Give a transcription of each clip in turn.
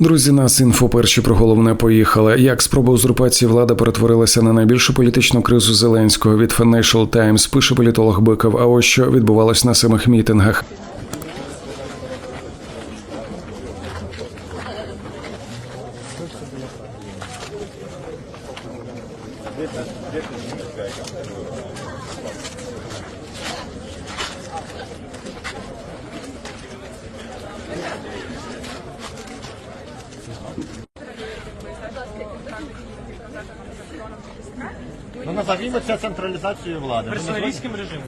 Друзі, нас інфо перші про головне поїхали. Як спроба узурпації влади перетворилася на найбільшу політичну кризу Зеленського від Financial Times, пише політолог Биков. А ось що відбувалось на самих мітингах. ми займемося централізацією влади. Персоналістським режимом.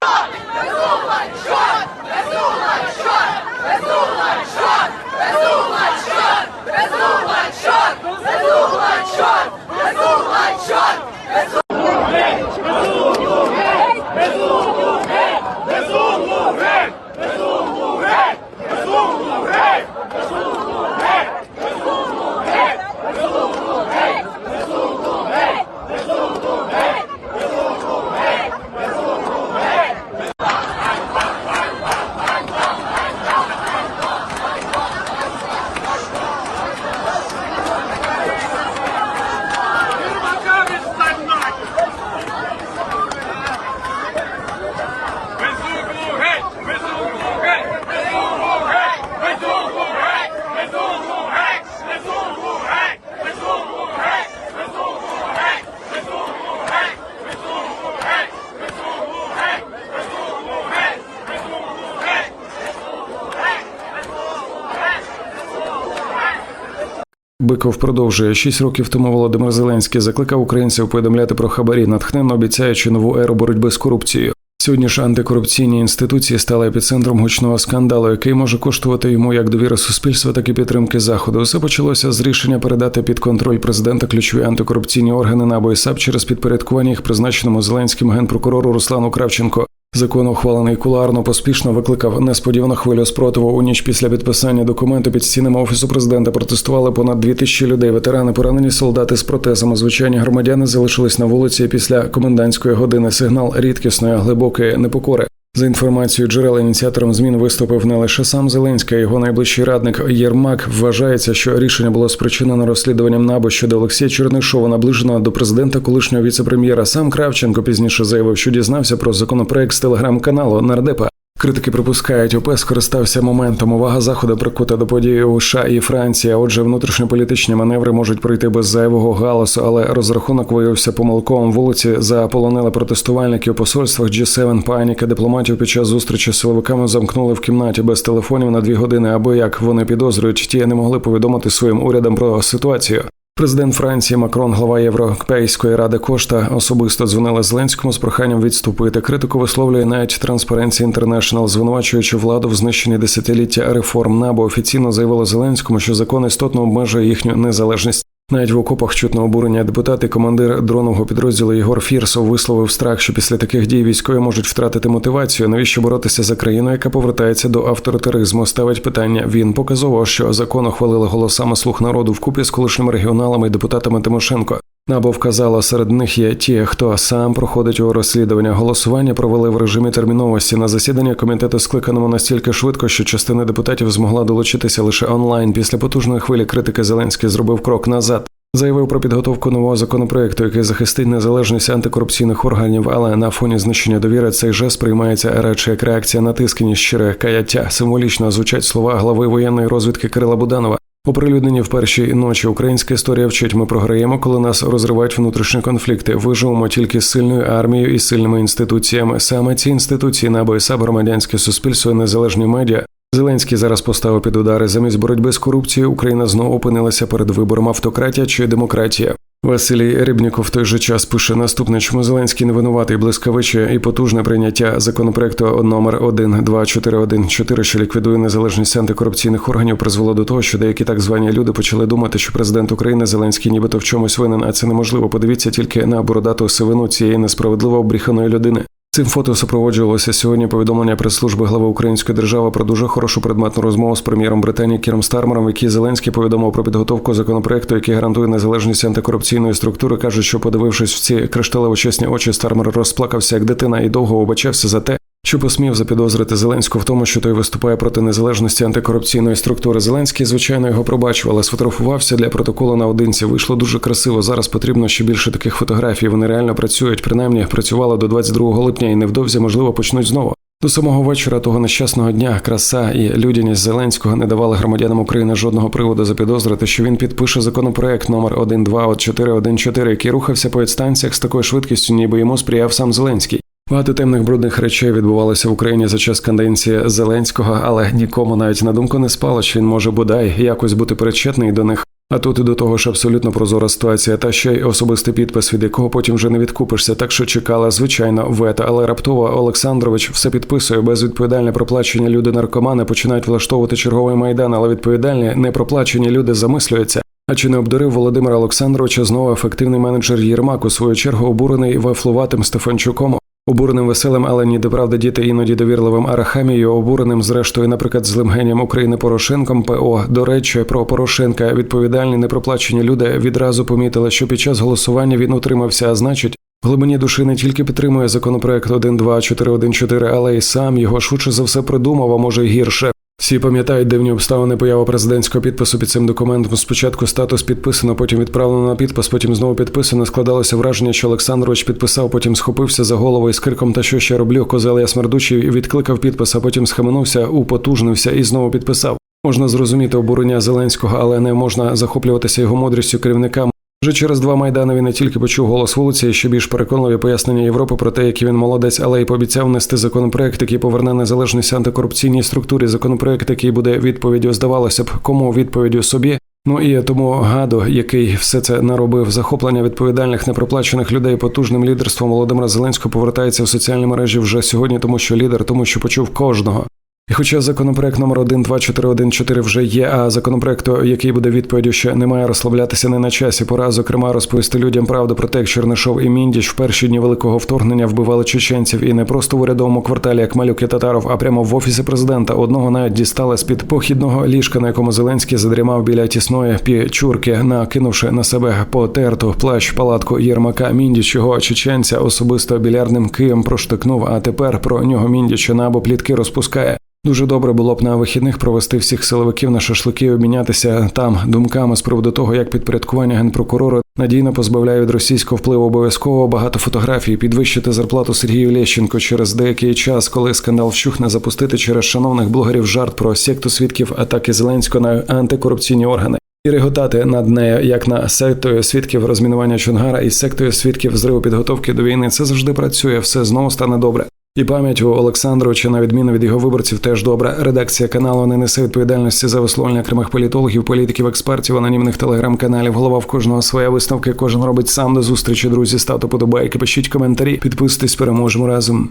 Биков продовжує шість років тому. Володимир Зеленський закликав українців повідомляти про хабарі, натхненно обіцяючи нову еру боротьби з корупцією. Сьогодні ж антикорупційні інституції стали епіцентром гучного скандалу, який може коштувати йому як довіри суспільства, так і підтримки заходу. Все почалося з рішення передати під контроль президента ключові антикорупційні органи НАБУ і САП через підпорядкування їх призначеному Зеленським генпрокурору Руслану Кравченко. Закон, ухвалений куларно поспішно викликав несподівану хвилю спротиву. У ніч після підписання документу під стінами офісу президента протестували понад дві тисячі людей. Ветерани, поранені солдати з протезами. Звичайні громадяни залишились на вулиці після комендантської години. Сигнал рідкісної глибокої непокори. За інформацією джерел ініціатором змін виступив не лише сам Зеленський, а його найближчий радник Єрмак. Вважається, що рішення було спричинено розслідуванням НАБУ щодо Олексія Чернишова, наближеного до президента колишнього віцепрем'єра. Сам Кравченко пізніше заявив, що дізнався про законопроект з телеграм-каналу нардепа. Критики припускають, ОП скористався моментом. Увага заходу прикута до події у США і Франції. Отже, внутрішньополітичні маневри можуть пройти без зайвого галасу, але розрахунок виявився помилковим. Вулиці заполонили протестувальники у посольствах G7 паніка дипломатів під час зустрічі з силовиками замкнули в кімнаті без телефонів на дві години, аби як вони підозрюють, ті не могли повідомити своїм урядам про ситуацію. Президент Франції Макрон, глава Європейської ради Кошта, особисто дзвонила Зеленському з проханням відступити. Критику висловлює навіть Transparency International, звинувачуючи владу в знищенні десятиліття реформ. Набо офіційно заявило Зеленському, що закон істотно обмежує їхню незалежність. Навіть в окопах чутно обурення депутати, командир дронового підрозділу Єгор Фірсов висловив страх, що після таких дій військові можуть втратити мотивацію. Навіщо боротися за країну, яка повертається до авторитаризму? Ставить питання. Він показував, що закон ухвалили голосами слух народу вкупі з колишніми регіоналами і депутатами Тимошенко. Набо вказала, серед них є ті, хто сам проходить у розслідування. Голосування провели в режимі терміновості на засіданні комітету, скликаному настільки швидко, що частина депутатів змогла долучитися лише онлайн. Після потужної хвилі критики Зеленський зробив крок назад. Заявив про підготовку нового законопроекту, який захистить незалежність антикорупційних органів, але на фоні знищення довіри цей жест приймається радше як реакція на тиск, ніж щире каяття. Символічно звучать слова глави воєнної розвідки Кирила Буданова. Оприлюднені в першій ночі українська історія вчить. Ми програємо, коли нас розривають внутрішні конфлікти. Виживемо тільки з сильною армією і сильними інституціями. Саме ці інституції на і САП, громадянське суспільство, і незалежні медіа. Зеленський зараз поставив під удари. Замість боротьби з корупцією Україна знову опинилася перед вибором автократія чи демократія. Василій Рибніков в той же час пише наступне, чому Зеленський не винуватий блискавиче і потужне прийняття законопроекту номер 12414, що ліквідує незалежність антикорупційних органів, призвело до того, що деякі так звані люди почали думати, що президент України Зеленський нібито в чомусь винен, а це неможливо. Подивіться тільки на бородату сивину цієї несправедливо обріханої людини. Цим фото супроводжувалося сьогодні повідомлення прес-служби глави Української держави про дуже хорошу предметну розмову з прем'єром Британії Кіром Стармером, який Зеленський повідомив про підготовку законопроекту, який гарантує незалежність антикорупційної структури. Кажуть, що подивившись в ці кришталево чесні очі, Стармер розплакався як дитина і довго вибачався за те, що посмів запідозрити Зеленського в тому, що той виступає проти незалежності антикорупційної структури. Зеленський, звичайно, його пробачив, але сфотографувався для протоколу наодинці. Вийшло дуже красиво. Зараз потрібно ще більше таких фотографій. Вони реально працюють. Принаймні працювали до 22 липня і невдовзі, можливо, почнуть знову. До самого вечора того нещасного дня краса і людяність Зеленського не давали громадянам України жодного приводу запідозрити, що він підпише законопроект номер 121414, який рухався по інстанціях з такою швидкістю, ніби йому сприяв сам Зеленський. Багато темних брудних речей відбувалося в Україні за час канденції Зеленського, але нікому навіть на думку не спало, що він може бодай якось бути причетний до них. А тут і до того ж абсолютно прозора ситуація, та ще й особистий підпис, від якого потім вже не відкупишся. Так що чекала звичайно вето, але раптово Олександрович все підписує. Безвідповідальне проплачені люди наркомани починають влаштовувати черговий майдан, але відповідальні непроплачені люди замислюються. А чи не обдурив Володимира Олександровича знову ефективний менеджер Єрмак у свою чергу обурений вафлуватим Стефанчуком? Обуреним веселим, але ні правда, діти іноді довірливим Арахамією, обуреним, зрештою, наприклад, злим генієм України Порошенком. ПО до речі, про Порошенка відповідальні непроплачені люди відразу помітили, що під час голосування він утримався, а значить. В глибині душі не тільки підтримує законопроект 12414, але й сам його швидше за все придумав, а може й гірше. Всі пам'ятають дивні обставини появи президентського підпису під цим документом. Спочатку статус підписано, потім відправлено на підпис, потім знову підписано. Складалося враження, що Олександрович підписав, потім схопився за голову із криком Та що ще роблю? Козел я смердучий відкликав підпис, а потім схаменувся, употужнився і знову підписав. Можна зрозуміти обурення Зеленського, але не можна захоплюватися його мудрістю керівника. Вже через два майдани він не тільки почув голос вулиці, і ще більш переконливі пояснення Європи про те, який він молодець, але й пообіцяв внести законопроект, який поверне незалежність антикорупційній структурі. Законопроект, який буде відповіддю, здавалося б, кому відповіддю собі. Ну і тому гаду, який все це наробив, захоплення відповідальних непроплачених людей потужним лідерством Володимира Зеленського повертається в соціальні мережі вже сьогодні, тому що лідер, тому що почув кожного. І хоча законопроект номер 12414 вже є, а законопроекту, який буде відповіддю, ще немає розслаблятися не на часі. Пора, зокрема, розповісти людям правду про те, як Чернишов і Міндіч в перші дні великого вторгнення вбивали чеченців, і не просто в урядовому кварталі, як малюк і татаров, а прямо в офісі президента. Одного навіть дістали з під похідного ліжка, на якому Зеленський задрімав біля тісної пічурки, накинувши на себе потерту плащ палатку Єрмака. Міндіч його чеченця особисто білярним києм проштикнув. А тепер про нього Міндіча набо плітки розпускає. Дуже добре було б на вихідних провести всіх силовиків на шашлики, і обмінятися там думками з приводу того, як підпорядкування генпрокурора надійно позбавляє від російського впливу обов'язково багато фотографій, підвищити зарплату Сергію Лещенко через деякий час, коли скандал вщухне, запустити через шановних блогерів жарт про секту свідків атаки Зеленського на антикорупційні органи. І реготати над нею як на сектою свідків розмінування Чонгара і сектою свідків зриву підготовки до війни. Це завжди працює, все знову стане добре. І пам'ять у Олександровича, на відміну від його виборців, теж добра. Редакція каналу не несе відповідальності за висловлення окремих політологів, політиків, експертів, анонімних телеграм-каналів. Голова в кожного своя висновки. Кожен робить сам до зустрічі. Друзі, ставте подобайки, пишіть коментарі, підписуйтесь, переможемо разом.